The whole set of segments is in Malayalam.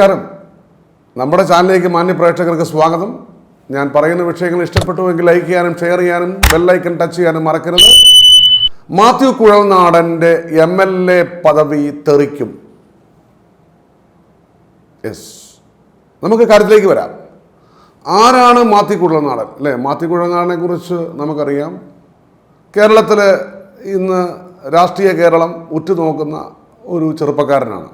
നമസ്കാരം. നമ്മുടെ ചാനലിലേക്ക് മാന്യ പ്രേക്ഷകർക്ക് സ്വാഗതം. ഞാൻ പറയുന്ന വിഷയങ്ങൾ ഇഷ്ടപ്പെട്ടുവെങ്കിൽ ലൈക്ക് ചെയ്യാനും ഷെയർ ചെയ്യാനും ബെല്ലൈക്കൺ ടച്ച് ചെയ്യാനും മറക്കരുത്. മാത്യു കുഴൽനാടന്റെ എം എൽ എ പദവി തെറിക്കും. യെസ് നമുക്ക് കാര്യത്തിലേക്ക് വരാം. ആരാണ് മാത്യു കുഴൽനാടൻ? അല്ലേ? മാത്യു കുഴൽനാടനെ കുറിച്ച് നമുക്കറിയാം. കേരളത്തിൽ ഇന്ന് രാഷ്ട്രീയ കേരളം ഉറ്റുനോക്കുന്ന ഒരു ചെറുപ്പക്കാരനാണ്.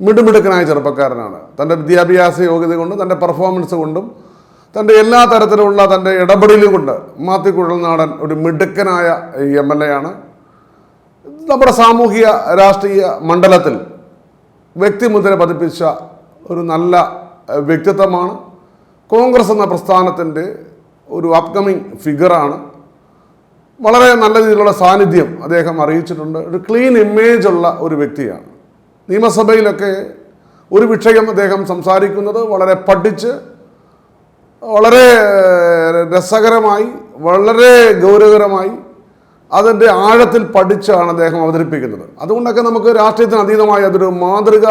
മിടുമിടുക്കനായ ചെറുപ്പക്കാരനാണ്. തന്റെ വിദ്യാഭ്യാസ യോഗ്യത കൊണ്ടും തന്റെ പെർഫോമൻസ് കൊണ്ടും തന്റെ എല്ലാ തരത്തിലുള്ള തന്റെ ഇടപെടലും കൊണ്ട് മാത്തിക്കുഴൽ കുഴൽനാടൻ ഒരു മിടുക്കനായ എം എൽ എ ആണ്. നമ്മുടെ സാമൂഹിക രാഷ്ട്രീയ മണ്ഡലത്തിൽ വ്യക്തിമുദ്ര പതിപ്പിച്ച ഒരു നല്ല വ്യക്തിത്വമാണ്. കോൺഗ്രസ് എന്ന പ്രസ്ഥാനത്തിന്റെ ഒരു അപ്കമിങ് ഫിഗറാണ് വളരെ നല്ല രീതിയിലുള്ള സാന്നിധ്യം അദ്ദേഹം അറിയിച്ചിട്ടുണ്ട്. ഒരു ക്ലീൻ ഇമേജ് ഉള്ള ഒരു വ്യക്തിയാണ്. നിയമസഭയിലൊക്കെ ഒരു വിഷയം അദ്ദേഹം സംസാരിക്കുന്നത് വളരെ പഠിച്ച് വളരെ രസകരമായി വളരെ ഗൗരവകരമായി അതിന്റെ ആഴത്തിൽ പഠിച്ചാണ് അദ്ദേഹം അവതരിപ്പിക്കുന്നത്. അതുകൊണ്ടൊക്കെ നമുക്ക് രാഷ്ട്രീയത്തിന് അതീതമായ അതൊരു മാതൃക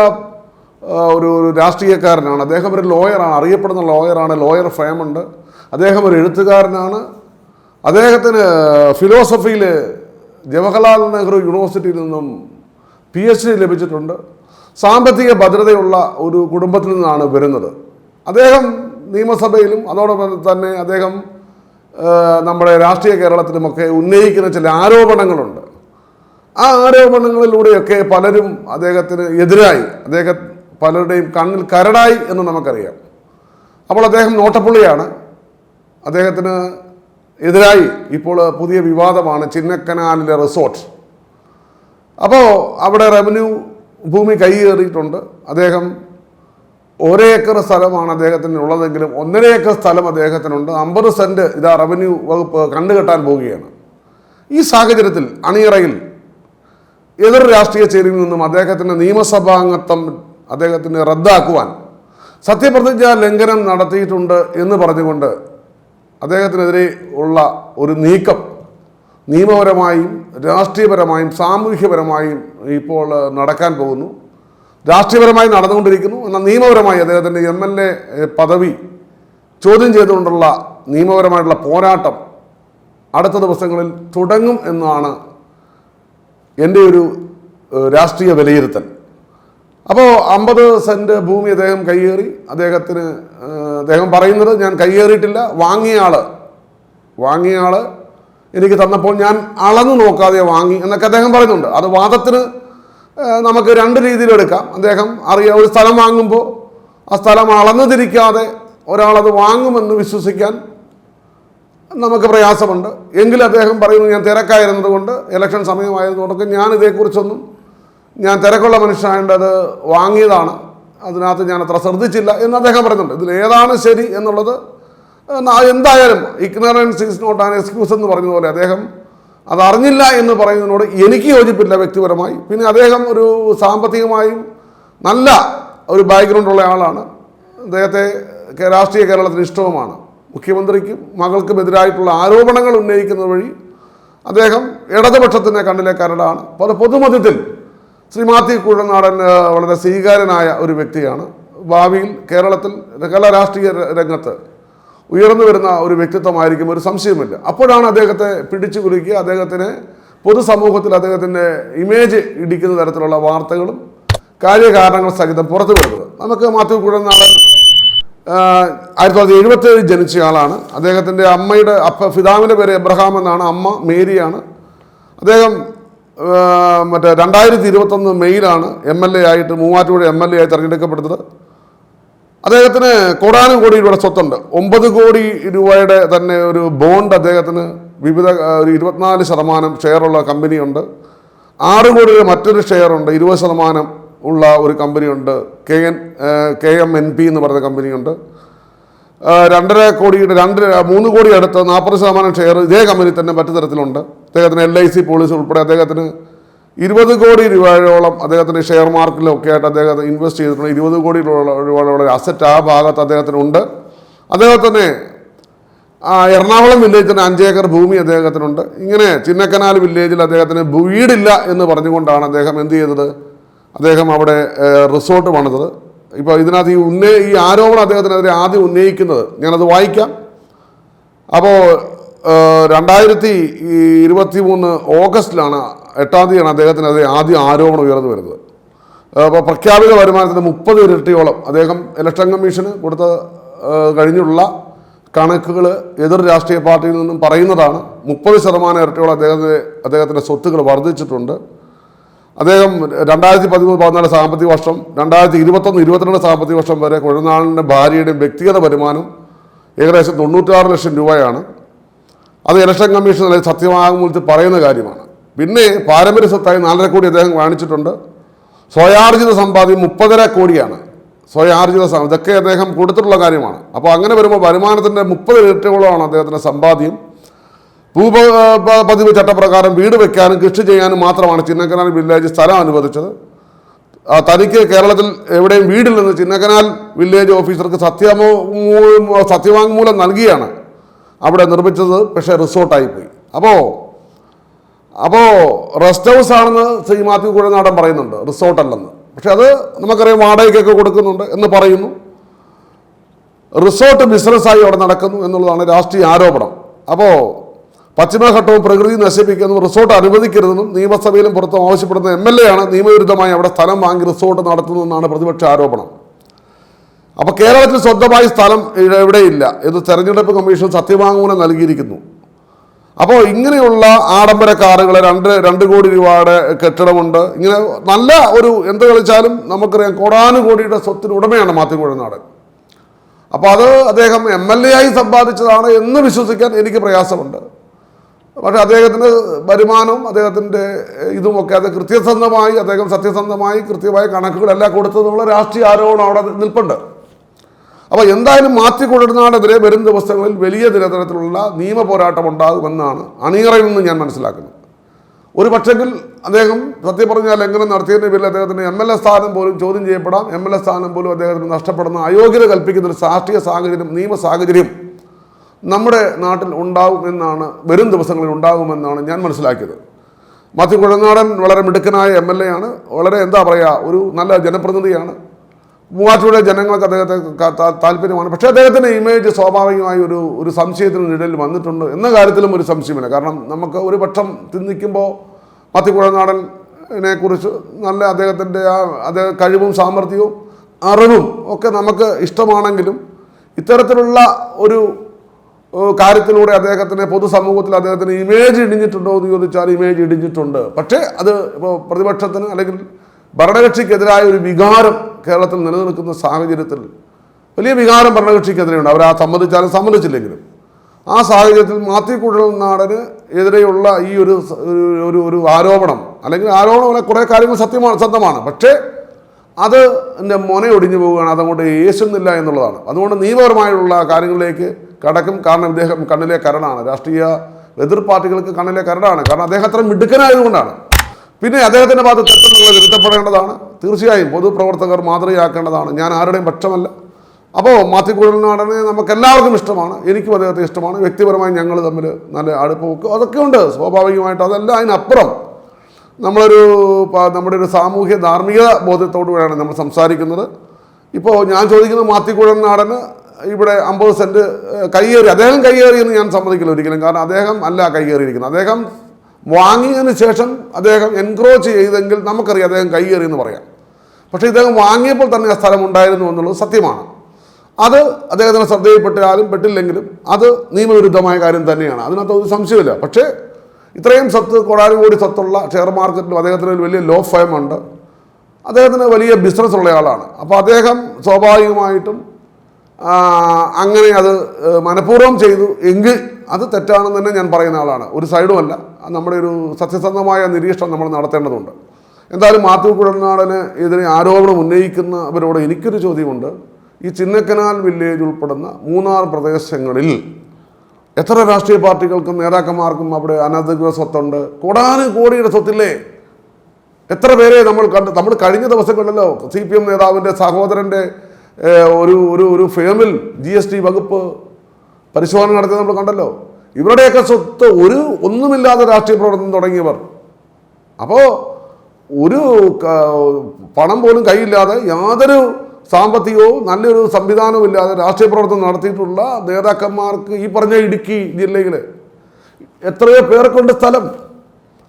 ഒരു ഒരു രാഷ്ട്രീയക്കാരനാണ്. അദ്ദേഹം ഒരു ലോയറാണ് അറിയപ്പെടുന്ന ലോയറാണ് ലോയർ ഫേമുണ്ട്. അദ്ദേഹം ഒരു എഴുത്തുകാരനാണ്. അദ്ദേഹത്തിന് ഫിലോസഫിയിൽ ജവഹർലാൽ നെഹ്റു യൂണിവേഴ്സിറ്റിയിൽ നിന്നും പി എച്ച് ഡി ലഭിച്ചിട്ടുണ്ട്. സാമ്പത്തിക ഭദ്രതയുള്ള ഒരു കുടുംബത്തിൽ നിന്നാണ് വരുന്നത്. അദ്ദേഹം നിയമസഭയിലും അതോടൊപ്പം തന്നെ അദ്ദേഹം നമ്മുടെ രാഷ്ട്രീയ കേരളത്തിലുമൊക്കെ ഉന്നയിക്കുന്ന ചില ആരോപണങ്ങളുണ്ട്. ആ ആരോപണങ്ങളിലൂടെയൊക്കെ പലരും അദ്ദേഹത്തിന് എതിരായി. അദ്ദേഹം പലരുടെയും കണ്ണിൽ കരടായി എന്ന് നമുക്കറിയാം. അപ്പോൾ അദ്ദേഹം നോട്ടപ്പുള്ളിയാണ്. അദ്ദേഹത്തിന് എതിരായി. ഇപ്പോൾ പുതിയ വിവാദമാണ് ചിന്നക്കനാലിലെ റിസോർട്ട്. അപ്പോൾ അവിടെ റവന്യൂ ഭൂമി കൈയേറിയിട്ടുണ്ട്. അദ്ദേഹം ഒരേക്കർ സ്ഥലമാണ് അദ്ദേഹത്തിന് ഉള്ളതെങ്കിലും ഒന്നര ഏക്കർ സ്ഥലം അദ്ദേഹത്തിനുണ്ട്. അമ്പത് സെന്റ് ഇതാ റവന്യൂ വകുപ്പ് കണ്ടുകെട്ടാൻ പോവുകയാണ്. ഈ സാഹചര്യത്തിൽ അണിയറയിൽ എതിർ രാഷ്ട്രീയ ചേരിയിൽ നിന്നും അദ്ദേഹത്തിന്റെ നിയമസഭാംഗത്വം അദ്ദേഹത്തിന് റദ്ദാക്കുവാൻ സത്യപ്രതിജ്ഞ ലംഘനം നടത്തിയിട്ടുണ്ട് എന്ന് പറഞ്ഞുകൊണ്ട് അദ്ദേഹത്തിനെതിരെ ഉള്ള ഒരു നീക്കം നിയമപരമായും രാഷ്ട്രീയപരമായും സാമൂഹ്യപരമായും ഇപ്പോൾ നടക്കാൻ പോകുന്നു. രാഷ്ട്രീയപരമായി നടന്നുകൊണ്ടിരിക്കുന്നു. എന്നാൽ നിയമപരമായി അദ്ദേഹത്തിന്റെ എം എൽ എ പദവി ചോദ്യം ചെയ്തുകൊണ്ടുള്ള നിയമപരമായിട്ടുള്ള പോരാട്ടം അടുത്ത ദിവസങ്ങളിൽ തുടങ്ങും എന്നാണ് എന്റെ ഒരു രാഷ്ട്രീയ വിലയിരുത്തൽ. അപ്പോൾ അമ്പത് സെന്റ് ഭൂമി അദ്ദേഹം കയ്യേറി. അദ്ദേഹത്തിന് അദ്ദേഹം പറയുന്നത് ഞാൻ കയ്യേറിയിട്ടില്ല. വാങ്ങിയ ആൾ വാങ്ങിയ ആൾ എനിക്ക് തന്നപ്പോൾ ഞാൻ അളന്നു നോക്കാതെ വാങ്ങി എന്നൊക്കെ അദ്ദേഹം പറയുന്നുണ്ട്. അത് വാദത്തിന് നമുക്ക് രണ്ട് രീതിയിലെടുക്കാം അദ്ദേഹം അറിയാം ഒരു സ്ഥലം വാങ്ങുമ്പോൾ ആ സ്ഥലം അളന്നു തിരിക്കാതെ ഒരാളത് വാങ്ങുമെന്ന് വിശ്വസിക്കാൻ നമുക്ക് പ്രയാസമുണ്ട്. എങ്കിലും അദ്ദേഹം പറയുന്നു ഞാൻ തിരക്കായിരുന്നതുകൊണ്ട് ഇലക്ഷൻ സമയമായതുകൊണ്ടൊക്കെ ഞാൻ ഇതേക്കുറിച്ചൊന്നും ഞാൻ തിരക്കുള്ള മനുഷ്യനായത് വാങ്ങിയതാണ്. അതിനകത്ത് ഞാൻ അത്ര ശ്രദ്ധിച്ചില്ല എന്ന് അദ്ദേഹം പറയുന്നുണ്ട്. ഇതിൽ ഏതാണ് ശരി എന്നുള്ളത് എന്തായാലും ignorance is not an excuse എന്ന് പറഞ്ഞതുപോലെ അദ്ദേഹം അത് എന്ന് പറയുന്നതിനോട് എനിക്ക് യോജിപ്പില്ല വ്യക്തിപരമായി. പിന്നെ അദ്ദേഹം ഒരു സാമ്പത്തികമായും നല്ല ഒരു ബാക്ക്ഗ്രൗണ്ട് ഉള്ള ആളാണ്. അദ്ദേഹത്തെ രാഷ്ട്രീയ കേരളത്തിന് ഇഷ്ടവുമാണ്. മുഖ്യമന്ത്രിക്കും മകൾക്കും എതിരായിട്ടുള്ള ആരോപണങ്ങൾ ഉന്നയിക്കുന്ന വഴി അദ്ദേഹം ഇടതുപക്ഷത്തിനെ കണ്ണിലെ കരടാണ് പല പൊതുമധ്യത്തിൽ ശ്രീ മാത്യു കുഴനാടൻ വളരെ സ്വീകാര്യനായ ഒരു വ്യക്തിയാണ്. ഭാവിയിൽ കേരളത്തിൽ കല രാഷ്ട്രീയ ര- രംഗത്ത് ഉയർന്നു വരുന്ന ഒരു വ്യക്തിത്വമായിരിക്കും ഒരു സംശയമില്ല അപ്പോഴാണ് അദ്ദേഹത്തെ പിടിച്ചു കുലുക്കി അദ്ദേഹത്തിന് പൊതുസമൂഹത്തിൽ അദ്ദേഹത്തിന്റെ ഇമേജ് ഇടിക്കുന്ന തരത്തിലുള്ള വാർത്തകളും കാര്യകാരണങ്ങൾ സഹിതം പുറത്തു വരുന്നത്. നമുക്ക് മാത്യു കുഴനാടൻ ആയിരത്തി തൊള്ളായിരത്തി എഴുപത്തി ഏഴ് ജനിച്ച ആളാണ്. അദ്ദേഹത്തിന്റെ അമ്മയുടെ അപ്പ പിതാവിന്റെ പേര് എബ്രഹാം എന്നാണ്. അമ്മ മേരിയാണ്. അദ്ദേഹം മറ്റേ രണ്ടായിരത്തി ഇരുപത്തൊന്ന് മെയ്യിലാണ് എം എൽ എ ആയിട്ട് മൂവാറ്റുപുഴ എം എൽ എ ആയി തിരഞ്ഞെടുക്കപ്പെടുന്നത് അദ്ദേഹത്തിന് കോടാനും കോടി രൂപയുടെ സ്വത്തുണ്ട്. ഒമ്പത് കോടി രൂപയുടെ തന്നെ ഒരു ബോണ്ട് അദ്ദേഹത്തിന് വിവിധ ഒരു ഇരുപത്തിനാല് ശതമാനം ഷെയറുള്ള കമ്പനിയുണ്ട്. ആറ് കോടി മറ്റൊരു ഷെയറുണ്ട് ഇരുപത് ശതമാനം ഉള്ള ഒരു കമ്പനിയുണ്ട്. K N K M N P എന്ന് പറയുന്ന കമ്പനിയുണ്ട്. രണ്ടര കോടിയുടെ രണ്ട് മൂന്ന് കോടി അടുത്ത് നാൽപ്പത് ശതമാനം ഷെയർ ഇതേ കമ്പനി തന്നെ മറ്റു തരത്തിലുണ്ട്. അദ്ദേഹത്തിന് എൽ ഐ സി പോളിസി ഉൾപ്പെടെ അദ്ദേഹത്തിന് ഇരുപത് കോടി രൂപയോളം അദ്ദേഹത്തിന്റെ ഷെയർ മാർക്കറ്റിലൊക്കെ ആയിട്ട് അദ്ദേഹം ഇൻവെസ്റ്റ് ചെയ്തിട്ടുണ്ട്. ഇരുപത് കോടി രൂപയുടെ അസറ്റ് ആ ഭാഗത്ത് അദ്ദേഹത്തിനുണ്ട്. അദ്ദേഹത്തിന് എറണാകുളം വില്ലേജിന് അഞ്ചേക്കർ ഭൂമി അദ്ദേഹത്തിനുണ്ട്. ഇങ്ങനെ ചിന്നക്കനാൽ വില്ലേജിൽ അദ്ദേഹത്തിന് വീടില്ല എന്ന് പറഞ്ഞുകൊണ്ടാണ് അദ്ദേഹം എന്ത് ചെയ്തത്? അദ്ദേഹം അവിടെ റിസോർട്ട് പണിതത്. ഇപ്പോൾ ഇതിനകത്ത് ഈ ഉന്നയ ഈ ആരോപണം അദ്ദേഹത്തിനെതിരെ ആദ്യം ഉന്നയിക്കുന്നത് ഞാനത് വായിക്കാം. അപ്പോൾ രണ്ടായിരത്തി ഇരുപത്തി മൂന്ന് ഓഗസ്റ്റിലാണ് എട്ടാം തീയതിയാണ് അദ്ദേഹത്തിനെതിരെ ആദ്യം ആരോപണം ഉയർന്നു വരുന്നത്. അപ്പോൾ പ്രഖ്യാപിത വരുമാനത്തിന് മുപ്പത് ഇരട്ടിയോളം അദ്ദേഹം ഇലക്ഷൻ കമ്മീഷന് കൊടുത്ത കഴിഞ്ഞുള്ള കണക്കുകൾ എതിർ രാഷ്ട്രീയ പാർട്ടിയിൽ നിന്നും പറയുന്നതാണ്. മുപ്പത് ശതമാനം ഇരട്ടിയോളം അദ്ദേഹത്തിന് അദ്ദേഹത്തിന്റെ സ്വത്തുക്കൾ വർദ്ധിച്ചിട്ടുണ്ട്. അദ്ദേഹം രണ്ടായിരത്തി പതിമൂന്ന് പതിനാല് സാമ്പത്തിക വർഷം രണ്ടായിരത്തി ഇരുപത്തൊന്ന് ഇരുപത്തിരണ്ട് സാമ്പത്തിക വർഷം വരെ കുഴനാളിന്റെ ഭാര്യയുടെയും വ്യക്തിഗത വരുമാനം ഏകദേശം തൊണ്ണൂറ്റാറ് ലക്ഷം രൂപയാണ്. അത് ഇലക്ഷൻ കമ്മീഷൻ സത്യവാങ്മൂലത്തിൽ പറയുന്ന കാര്യമാണ്. പിന്നെ പാരമ്പര്യ സ്വത്തായി നാലര കോടി അദ്ദേഹം കാണിച്ചിട്ടുണ്ട് സ്വയാർജിത സമ്പാദ്യം മുപ്പതര കോടിയാണ്. സ്വയാർജിത സമ്പാദ്യം ഇതൊക്കെ അദ്ദേഹം കൊടുത്തിട്ടുള്ള കാര്യമാണ്. അപ്പോൾ അങ്ങനെ വരുമ്പോൾ വരുമാനത്തിന്റെ മുപ്പത് ഇരട്ടികളാണ് അദ്ദേഹത്തിന്റെ സമ്പാദ്യം. ഭൂപ പതിവ് ചട്ടപ്രകാരം വീട് വെക്കാനും കൃഷി ചെയ്യാനും മാത്രമാണ് ചിന്നക്കനാൽ വില്ലേജ് സ്ഥലം അനുവദിച്ചത്. തനിക്ക് കേരളത്തിൽ എവിടെയും വീടില്ലെന്ന് ചിന്നക്കനാൽ വില്ലേജ് ഓഫീസർക്ക് സത്യമോ സത്യവാങ്മൂലം നൽകിയാണ് അവിടെ നിർമ്മിച്ചത്. പക്ഷേ റിസോർട്ടായി പോയി. അപ്പോൾ അപ്പോൾ റെസ്റ്റ് ഹൗസ് ആണെന്ന് ശ്രീ മാത്യു കുഴനാടൻ പറയുന്നുണ്ട്. റിസോർട്ട് അല്ലെന്ന്. പക്ഷെ അത് നമുക്കറിയാം വാടകയ്ക്കൊക്കെ കൊടുക്കുന്നുണ്ട് എന്ന് പറയുന്നു. റിസോർട്ട് ബിസിനസ്സായി അവിടെ നടക്കുന്നു എന്നുള്ളതാണ് രാഷ്ട്രീയ ആരോപണം. അപ്പോൾ പശ്ചിമഘട്ടവും പ്രകൃതി നശിപ്പിക്കുന്നതും റിസോർട്ട് അനുവദിക്കരുതെന്നും നിയമസഭയിലും പുറത്തും ആവശ്യപ്പെടുന്ന എം എൽ എ ആണ് നിയമവിരുദ്ധമായി അവിടെ സ്ഥലം വാങ്ങി റിസോർട്ട് നടത്തുന്നതെന്നാണ് പ്രതിപക്ഷ ആരോപണം. അപ്പോൾ കേരളത്തിൽ സ്വന്തമായി സ്ഥലം എവിടെയില്ല ഇത് തെരഞ്ഞെടുപ്പ് കമ്മീഷൻ സത്യവാങ്മൂലം നൽകിയിരിക്കുന്നു. അപ്പോൾ ഇങ്ങനെയുള്ള ആഡംബര കാറുകൾ രണ്ട് രണ്ട് കോടി രൂപയുടെ കെട്ടിടമുണ്ട്. ഇങ്ങനെ നല്ല ഒരു എന്ത് കളിച്ചാലും നമുക്കറിയാം കോടാനുകോടിയുടെ സ്വത്തിന് ഉടമയാണ് മാത്യു കുഴനാടൻ. അപ്പോൾ അത് അദ്ദേഹം എം എൽ എ ആയി സമ്പാദിച്ചതാണ് എന്ന് വിശ്വസിക്കാൻ എനിക്ക് പ്രയാസമുണ്ട്. പക്ഷേ അദ്ദേഹത്തിന്റെ വരുമാനവും അദ്ദേഹത്തിന്റെ ഇതുമൊക്കെ അത് കൃത്യസന്ധമായി അദ്ദേഹം സത്യസന്ധമായി കൃത്യമായ കണക്കുകളെല്ലാം കൊടുത്തതെന്നുള്ള രാഷ്ട്രീയ ആരോപണം അവിടെ നിൽപ്പുണ്ട്. അപ്പോൾ എന്തായാലും മാറ്റി കൊണ്ടിരുന്നാണെതിരെ വരും ദിവസങ്ങളിൽ വലിയ തരത്തിലുള്ള നിയമ പോരാട്ടം ഉണ്ടാകുമെന്നാണ് അണിയറയിൽ നിന്ന് ഞാൻ മനസ്സിലാക്കുന്നത്. ഒരു പക്ഷെങ്കിൽ അദ്ദേഹം സത്യം പറഞ്ഞാൽ ലംഘനം നടത്തിയതിന്റെ പേരിൽ അദ്ദേഹത്തിന് എം എൽ എ സ്ഥാനം പോലും ചോദ്യം ചെയ്യപ്പെടാം. എം എൽ എ സ്ഥാനം പോലും അദ്ദേഹത്തിന് നഷ്ടപ്പെടുന്ന അയോഗ്യത കൽപ്പിക്കുന്ന ഒരു രാഷ്ട്രീയ സാഹചര്യം നിയമ സാഹചര്യം നമ്മുടെ നാട്ടിൽ ഉണ്ടാകും എന്നാണ് വരും ദിവസങ്ങളിൽ ഉണ്ടാകുമെന്നാണ് ഞാൻ മനസ്സിലാക്കിയത്. മാത്യു കുഴനാടൻ വളരെ മിടുക്കനായ എം എൽ എ ആണ്. വളരെ എന്താ പറയുക ഒരു നല്ല ജനപ്രതിനിധിയാണ്. മൂവാറ്റുപുഴ ജനങ്ങൾക്ക് അദ്ദേഹത്തെ താല്പര്യമാണ്. പക്ഷേ അദ്ദേഹത്തിന്റെ ഇമേജ് സ്വാഭാവികമായി ഒരു ഒരു സംശയത്തിന് നിഴലിൽ വന്നിട്ടുണ്ട് എന്ന കാര്യത്തിലും ഒരു സംശയമില്ല കാരണം നമുക്ക് ഒരു പക്ഷം ചിന്തിക്കുമ്പോൾ മാത്യു കുഴനാടനെ കുറിച്ച് നല്ല അദ്ദേഹത്തിന്റെ ആ അദ്ദേഹം കഴിവും സാമർഥ്യവും അറിവും ഒക്കെ നമുക്ക് ഇഷ്ടമാണെങ്കിലും ഇത്തരത്തിലുള്ള ഒരു കാര്യത്തിലൂടെ അദ്ദേഹത്തിന് പൊതുസമൂഹത്തിൽ അദ്ദേഹത്തിന് ഇമേജ് ഇടിഞ്ഞിട്ടുണ്ടോ എന്ന് ചോദിച്ചാൽ ഇമേജ് ഇടിഞ്ഞിട്ടുണ്ട്. പക്ഷേ അത് ഇപ്പോൾ പ്രതിപക്ഷത്തിന് അല്ലെങ്കിൽ ഭരണകക്ഷിക്കെതിരായ ഒരു വികാരം കേരളത്തിൽ നിലനിൽക്കുന്ന സാഹചര്യത്തിൽ വലിയ വികാരം ഭരണകക്ഷിക്കെതിരെയുണ്ട്. അവർ ആ സമ്മതിച്ചാലും സമ്മതിച്ചില്ലെങ്കിലും. ആ സാഹചര്യത്തിൽ മാത്യു കുഴൽനാടന് എതിരെയുള്ള ഈ ഒരു ഒരു- ഒരു ആരോപണം അല്ലെങ്കിൽ ആരോപണം കുറേ കാര്യങ്ങൾ സത്യമാണ് സത്യമാണ്. പക്ഷേ അത് എന്റെ മൊന ഒടിഞ്ഞു പോവുകയാണ്. അതങ്ങോട്ട് യേശുന്നില്ല എന്നുള്ളതാണ്. അതുകൊണ്ട് നിയമപരമായുള്ള കാര്യങ്ങളിലേക്ക് കടക്കും. കാരണം ഇദ്ദേഹം കണ്ണിലെ കരടാണ്. രാഷ്ട്രീയ എതിർ പാർട്ടികൾക്ക് കണ്ണിലെ കരടാണ്. കാരണം അദ്ദേഹം അത്ര മിടുക്കനായതുകൊണ്ടാണ്. പിന്നെ അദ്ദേഹത്തിന്റെ ഭാഗത്ത് തെറ്റെന്നുള്ളത് തിരുത്തപ്പെടേണ്ടതാണ്. തീർച്ചയായും പൊതുപ്രവർത്തകർ മാതൃകയാക്കേണ്ടതാണ്. ഞാൻ ആരുടെയും പക്ഷമല്ല. അപ്പോൾ മാത്യു കുഴൽനാടനെ നമുക്ക് എല്ലാവർക്കും ഇഷ്ടമാണ്. എനിക്കും അദ്ദേഹത്തെ ഇഷ്ടമാണ്. വ്യക്തിപരമായി ഞങ്ങൾ തമ്മിൽ നല്ല അടുപ്പമൊക്കെ അതൊക്കെ ഉണ്ട്. സ്വാഭാവികമായിട്ട് അതല്ല അതിനപ്പുറം. നമ്മളൊരു നമ്മുടെ ഒരു സാമൂഹ്യ ധാർമ്മിക ബോധ്യത്തോടു കൂടെയാണ് നമ്മൾ സംസാരിക്കുന്നത്. ഇപ്പോൾ ഞാൻ ചോദിക്കുന്നത് മാത്തിക്കുഴൻ നാടന് ഇവിടെ അമ്പത് സെന്റ് കയ്യേറി. അദ്ദേഹം കയ്യേറി എന്ന് ഞാൻ സമ്മതിക്കില്ല ഒരിക്കലും. കാരണം അദ്ദേഹം അല്ല കയ്യേറിയിരിക്കുന്നത്. അദ്ദേഹം വാങ്ങിയതിന് ശേഷം അദ്ദേഹം എൻക്രോച്ച് ചെയ്തെങ്കിൽ നമുക്കറിയാം അദ്ദേഹം കൈയേറി എന്ന് പറയാം. പക്ഷേ ഇദ്ദേഹം വാങ്ങിയപ്പോൾ തന്നെ ആ സ്ഥലം ഉണ്ടായിരുന്നു എന്നുള്ളത് സത്യമാണ്. അത് അദ്ദേഹത്തിന് ശ്രദ്ധയിൽപ്പെട്ടാലും പെട്ടില്ലെങ്കിലും അത് നിയമവിരുദ്ധമായ കാര്യം തന്നെയാണ്. അതിനകത്ത് ഒരു സംശയമില്ല പക്ഷേ ഇത്രയും സ്വത്ത് കോടാനുകോടി സ്വത്തുള്ള ഷെയർ മാർക്കറ്റിലും അദ്ദേഹത്തിന് ഒരു വലിയ ലോ ഫയം ഉണ്ട്. അദ്ദേഹത്തിന് വലിയ ബിസിനസ് ഉള്ള ആളാണ്. അപ്പോൾ അദ്ദേഹം സ്വാഭാവികമായിട്ടും അങ്ങനെ അത് മനഃപൂർവം ചെയ്തു എങ്കിൽ അത് തെറ്റാണെന്ന് തന്നെ ഞാൻ പറയുന്ന ആളാണ്. ഒരു സൈഡുമല്ല. നമ്മുടെ ഒരു സത്യസന്ധമായ നിരീക്ഷണം നമ്മൾ നടത്തേണ്ടതുണ്ട്. എന്തായാലും മാത്യു കുഴൽനാടന് ഇതിനെ ആരോപണം ഉന്നയിക്കുന്നവരോട് എനിക്കൊരു ചോദ്യമുണ്ട്. ഈ ചിന്നക്കനാൽ വില്ലേജ് ഉൾപ്പെടുന്ന മൂന്നാർ പ്രദേശങ്ങളിൽ എത്ര രാഷ്ട്രീയ പാർട്ടികൾക്കും നേതാക്കന്മാർക്കും അവിടെ അനധികൃത സ്വത്തുണ്ട്? കോടാനു കോടിയുടെ സ്വത്തില്ലേ? എത്ര പേരെ നമ്മൾ കണ്ട്? നമ്മൾ കഴിഞ്ഞ ദിവസങ്ങളിലല്ലോ സി പി എം നേതാവിന്റെ സഹോദരന്റെ ഒരു ഒരു ഒരു ഫേമിൽ ജി എസ് ടി വകുപ്പ് പരിശോധന നടത്തിയത് നമ്മൾ കണ്ടല്ലോ. ഇവരുടെയൊക്കെ സ്വത്ത് ഒരു ഒന്നുമില്ലാതെ രാഷ്ട്രീയ പ്രവർത്തനം തുടങ്ങിയവർ. അപ്പോൾ ഒരു പണം പോലും കൈയില്ലാതെ യാതൊരു സാമ്പത്തികവും നല്ലൊരു സംവിധാനവും ഇല്ലാതെ രാഷ്ട്രീയ പ്രവർത്തനം നടത്തിയിട്ടുള്ള നേതാക്കന്മാർക്ക് ഈ പറഞ്ഞ ഇടുക്കി ജില്ലയിൽ എത്രയോ പേർക്കുണ്ട് സ്ഥലം.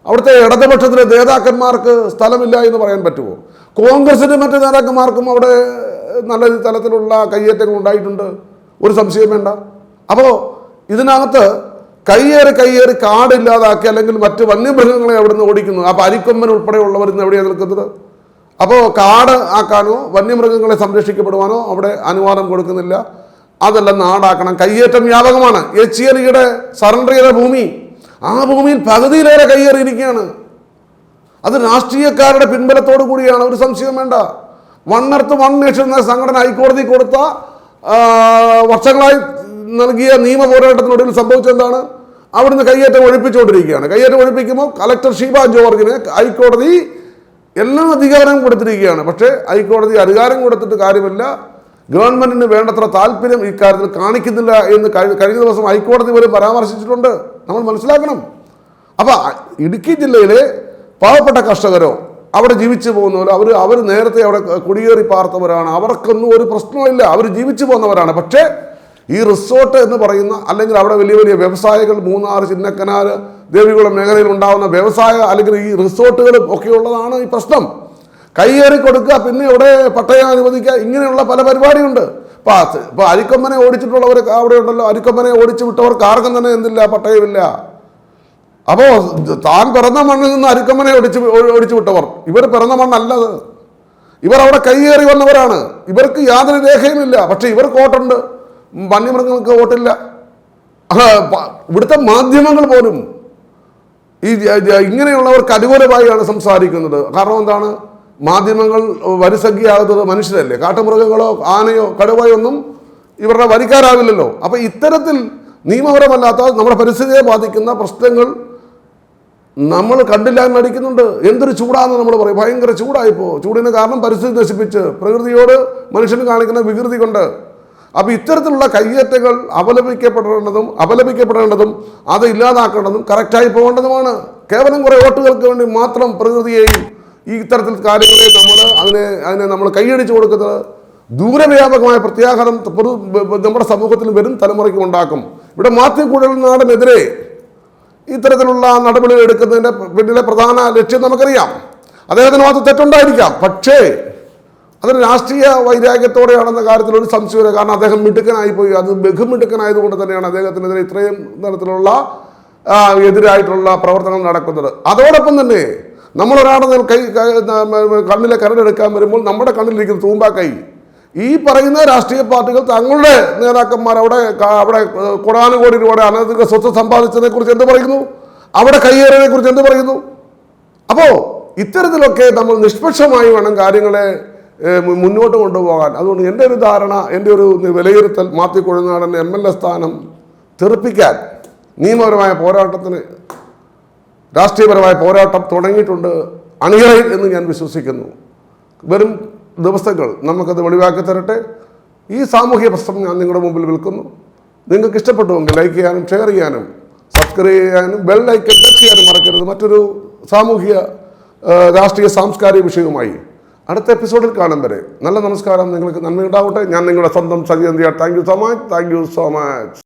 അവിടുത്തെ ഇടതുപക്ഷത്തിലെ നേതാക്കന്മാർക്ക് സ്ഥലമില്ല എന്ന് പറയാൻ പറ്റുമോ? കോൺഗ്രസിന്റെ മറ്റ് നേതാക്കന്മാർക്കും അവിടെ നല്ല തലത്തിലുള്ള കയ്യേറ്റങ്ങൾ ഉണ്ടായിട്ടുണ്ട്. ഒരു സംശയം വേണ്ട. അപ്പോൾ ഇതിനകത്ത് കയ്യേറി കയ്യേറി കാടില്ലാതാക്കി അല്ലെങ്കിൽ മറ്റ് വന്യമൃഗങ്ങളെ അവിടുന്ന് ഓടിക്കുന്നു. അപ്പോൾ അരിക്കൊമ്പൻ ഉൾപ്പെടെയുള്ളവർ ഇന്ന് എവിടെയാണ് നിൽക്കുന്നത്? അപ്പോൾ കാട് ആക്കാനോ വന്യമൃഗങ്ങളെ സംരക്ഷിക്കപ്പെടുവാനോ അവിടെ അനുവാദം കൊടുക്കുന്നില്ല. അതെല്ലാം നാടാക്കണം. കയ്യേറ്റം വ്യാപകമാണ്. എച്ചിയലിയുടെ സറണ്ടർ ചെയ്ത ഭൂമി ആ ഭൂമിയിൽ പകുതിയിലേറെ കയ്യേറിയിരിക്കുകയാണ്. അത് രാഷ്ട്രീയക്കാരുടെ പിൻബലത്തോടു കൂടിയാണ്. ഒരു സംശയം വേണ്ട. വണ്ണർത്ത് എർത്ത് വൺ നേഷൻ എന്ന സംഘടന ഹൈക്കോടതി കൊടുത്ത വർഷങ്ങളായി നൽകിയ നിയമ പോരാട്ടത്തിനൊടുവിൽ സംഭവിച്ചെന്താണ് അവിടുന്ന് കയ്യേറ്റം ഒഴിപ്പിച്ചുകൊണ്ടിരിക്കുകയാണ്. കയ്യേറ്റം ഒഴിപ്പിക്കുമ്പോൾ കലക്ടർ ഷീബ ജോർജിന് ഹൈക്കോടതി എല്ലാ അധികാരവും കൊടുത്തിരിക്കുകയാണ്. പക്ഷേ ഹൈക്കോടതി അധികാരം കൊടുത്തിട്ട് കാര്യമില്ല. ഗവൺമെന്റിന് വേണ്ടത്ര താല്പര്യം ഇക്കാര്യത്തിൽ കാണിക്കുന്നില്ല എന്ന് കഴിഞ്ഞ ദിവസം ഹൈക്കോടതി പോലും പരാമർശിച്ചിട്ടുണ്ട്. നമ്മൾ മനസ്സിലാക്കണം. അപ്പൊ ഇടുക്കി ജില്ലയിലെ പാവപ്പെട്ട കർഷകരോ അവിടെ ജീവിച്ചു പോകുന്നവരോ അവർ അവർ നേരത്തെ അവിടെ കുടിയേറി പാർത്തവരാണ്. അവർക്കൊന്നും ഒരു പ്രശ്നമില്ല അവർ ജീവിച്ചു പോകുന്നവരാണ്. പക്ഷേ ഈ റിസോർട്ട് എന്ന് പറയുന്ന അല്ലെങ്കിൽ അവിടെ വലിയ വലിയ വ്യവസായികൾ മൂന്നാർ ചിന്നക്കനാൽ ദേവികുളം മേഖലയിൽ ഉണ്ടാകുന്ന വ്യവസായ അല്ലെങ്കിൽ ഈ റിസോർട്ടുകളും ഒക്കെ ഉള്ളതാണ് ഈ പ്രശ്നം. കൈയേറി കൊടുക്കുക പിന്നെ ഇവിടെ പട്ടയം അനുവദിക്കുക ഇങ്ങനെയുള്ള പല പരിപാടിയുണ്ട്. ഇപ്പം ഇപ്പോൾ ഇപ്പൊ അരിക്കൊമ്പനെ ഓടിച്ചിട്ടുള്ളവർ അവിടെ ഉണ്ടല്ലോ. അരിക്കൊമ്പനെ ഓടിച്ചു വിട്ടവർക്ക് ആർക്കും തന്നെ എന്തില്ല പട്ടയമില്ല. അപ്പോൾ താൻ പിറന്ന മണ്ണിൽ നിന്ന് അരിക്കൊമ്പനെ ഓടിച്ച് ഓടിച്ചു വിട്ടവർ. ഇവർ പിറന്ന മണ്ണല്ലത് ഇവർ അവിടെ കൈയേറി വന്നവരാണ്. ഇവർക്ക് യാതൊരു രേഖയുമില്ല. പക്ഷേ ഇവർ വോട്ടുണ്ട്. വന്യമൃഗങ്ങൾക്ക് വോട്ടില്ല. ഇവിടുത്തെ മാധ്യമങ്ങൾ പോലും ഈ ഇങ്ങനെയുള്ളവർക്ക് അനുകൂലമായാണ് സംസാരിക്കുന്നത്. കാരണം എന്താണ്? മാധ്യമങ്ങൾ വരിസംഖ്യയാകുന്നത് മനുഷ്യരല്ലേ? കാട്ടുമൃഗങ്ങളോ ആനയോ കടുവയോ ഒന്നും ഇവരുടെ വരിക്കാരാവില്ലല്ലോ. അപ്പൊ ഇത്തരത്തിൽ നിയമപരമല്ലാത്ത നമ്മുടെ പരിസ്ഥിതിയെ ബാധിക്കുന്ന പ്രശ്നങ്ങൾ നമ്മൾ കണ്ടില്ല എന്ന് നടിക്കുന്നുണ്ട് എന്തൊരു ചൂടാന്ന് നമ്മൾ പറയും. ഭയങ്കര ചൂടായിപ്പോ. ചൂടിന് കാരണം പരിസ്ഥിതി നശിപ്പിച്ച് പ്രകൃതിയോട് മനുഷ്യന് കാണിക്കുന്ന വികൃതി കൊണ്ട് അപ്പൊ ഇത്തരത്തിലുള്ള കയ്യേറ്റങ്ങൾ അപലപിക്കപ്പെടേണ്ടതും അപലപിക്കപ്പെടേണ്ടതും അത് ഇല്ലാതാക്കേണ്ടതും കറക്റ്റായി പോകേണ്ടതുമാണ്. കേവലം കുറേ വോട്ടുകൾക്ക് വേണ്ടി മാത്രം പ്രകൃതിയെയും ഈ ഇത്തരത്തിൽ കാര്യങ്ങളെ നമ്മൾ അതിനെ അതിനെ നമ്മൾ കൈയടിച്ചു കൊടുക്കുന്നത് ദൂരവ്യാപകമായ പ്രത്യാഘാതം നമ്മുടെ സമൂഹത്തിൽ വരും തലമുറയ്ക്ക് ഉണ്ടാക്കും. ഇവിടെ മാത്യു നാടിനെതിരെ ഇത്തരത്തിലുള്ള നടപടികൾ എടുക്കുന്നതിന്റെ പിന്നിലെ പ്രധാന ലക്ഷ്യം നമുക്കറിയാം. അദ്ദേഹത്തിന് മാത്രം തെറ്റുണ്ടായിരിക്കാം. പക്ഷേ അതൊരു രാഷ്ട്രീയ വൈരാഗ്യത്തോടെയാണെന്ന കാര്യത്തിൽ ഒരു സംശയമില്ല കാരണം അദ്ദേഹം മിടുക്കനായി പോയി അത് ബഹുമിടുക്കനായതുകൊണ്ട് തന്നെയാണ് അദ്ദേഹത്തിനെതിരെ ഇത്രയും തരത്തിലുള്ള എതിരായിട്ടുള്ള പ്രവർത്തനങ്ങൾ നടക്കുന്നത്. അതോടൊപ്പം തന്നെ നമ്മൾ ഒരാളുടെ കൈ കൈ- കണ്ണിലെ കരടെടുക്കാൻ വരുമ്പോൾ നമ്മുടെ കണ്ണിലിരിക്കുന്ന തൂമ്പാക്കൈ. ഈ പറയുന്ന രാഷ്ട്രീയ പാർട്ടികൾ തങ്ങളുടെ നേതാക്കന്മാർ അവിടെ ക- അവിടെ കോടാനുകോടി രൂപയുടെ അനധികൃത സ്വത്ത് സമ്പാദിച്ചതിനെ കുറിച്ച് എന്ത് പറയുന്നു? അവിടെ കയ്യേറിയതിനെ കുറിച്ച് എന്ത് പറയുന്നു? അപ്പോൾ ഇത്തരത്തിലൊക്കെ നമ്മൾ നിഷ്പക്ഷമായി വേണം കാര്യങ്ങളെ മുന്നോട്ട് കൊണ്ടുപോകാൻ. അതുകൊണ്ട് എന്റെ ഒരു ധാരണ എന്റെ ഒരു വിലയിരുത്തൽ Mathew Kuzhalnadan M L A സ്ഥാനം തെറിപ്പിക്കാൻ നിയമപരമായ പോരാട്ടത്തിന് രാഷ്ട്രീയപരമായ പോരാട്ടം തുടങ്ങിയിട്ടുണ്ട് അണിയറയിൽ എന്ന് ഞാൻ വിശ്വസിക്കുന്നു. വരും ദിവസങ്ങൾ നമുക്കത് വെളിവാക്കി തരട്ടെ. ഈ സാമൂഹ്യ പ്രശ്നം ഞാൻ നിങ്ങളുടെ മുമ്പിൽ വിൽക്കുന്നു. നിങ്ങൾക്ക് ഇഷ്ടപ്പെട്ടുവെങ്കിൽ ലൈക്ക് ചെയ്യാനും ഷെയർ ചെയ്യാനും സബ്സ്ക്രൈബ് ചെയ്യാനും ബെൽ ഐക്കൺ ടച്ച് ചെയ്യാനും മറക്കരുത്. മറ്റൊരു സാമൂഹ്യ ആ, രാഷ്ട്രീയ സാംസ്കാരിക വിഷയവുമായി അടുത്ത എപ്പിസോഡിൽ കാണും വരെ. നല്ല നമസ്കാരം. നിങ്ങൾക്ക് നന്ദി ഉണ്ടാവട്ടെ ഞാൻ നിങ്ങളുടെ സ്വന്തം സജീന്ദ്രിയ thank you so much. Thank you so much.